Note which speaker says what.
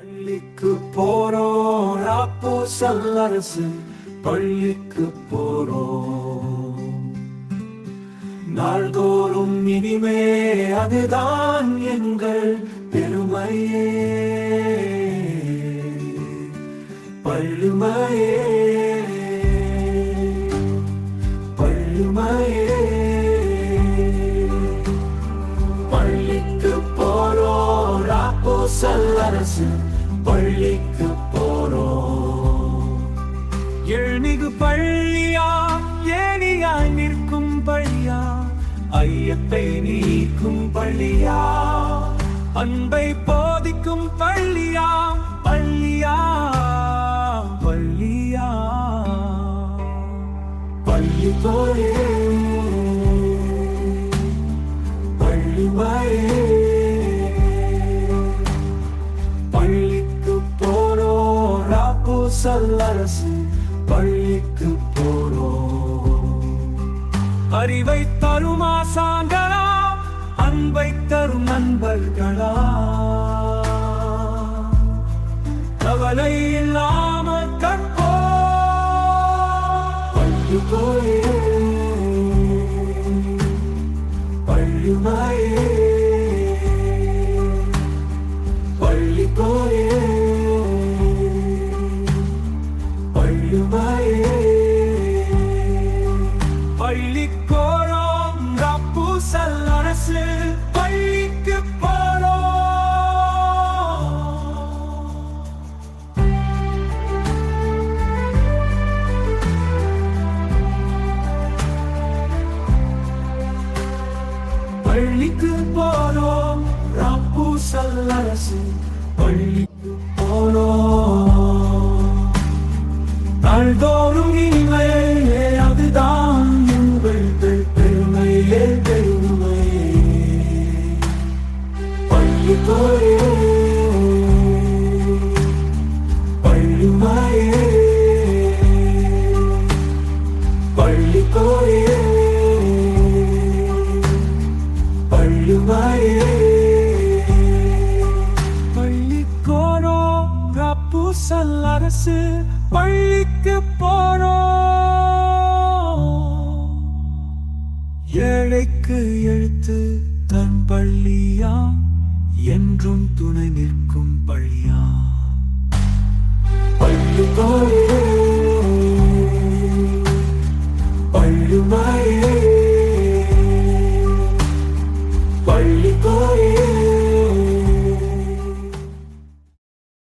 Speaker 1: பள்ளிக்கு போறோம். அப்போ சல்லரசு பள்ளிக்கு போறோம். நாள்தோறும் இனிமே அதுதான் எங்கள் பெருமையே. பள்ளுமையே. பள்ளுமையே. பள்ளிக்கு போறோம். அப்போ சல்லரசு பள்ளிக்கு போறோம். எழுநிகு பள்ளியா ஏனியாய் நிற்கும் பள்ளியா ஐயத்தை நீக்கும் பள்ளியா அன்பை போதிக்கும் பள்ளியா பள்ளியா பள்ளியா. பள்ளி போயே ராப்போ சல்லரசு பள்ளிக்கு போறோம் அறிவை தரும் ஆசாங்களா அன்பை தரும் நண்பர்களா. கவலை இல்லாம கற்போ. பள்ளி போயே பள்ளிமாயே பள்ளிக்கு போறோம் ரப்பு சல்லரசு பள்ளிக்கு போறோம் நாள்தோறும் இனிமையே அதுதான் உங்கள் பெருமையே பெருமையே பள்ளி போயே பள்ளிமாயே பள்ளி போயே பள்ளிக்கு போறோம் ஏழைக்கு எழுத்து தன் பள்ளியா என்றும் துணை நிற்கும் பள்ளியா பள்ளு மாயே பள்ளு பள்ளி மாயே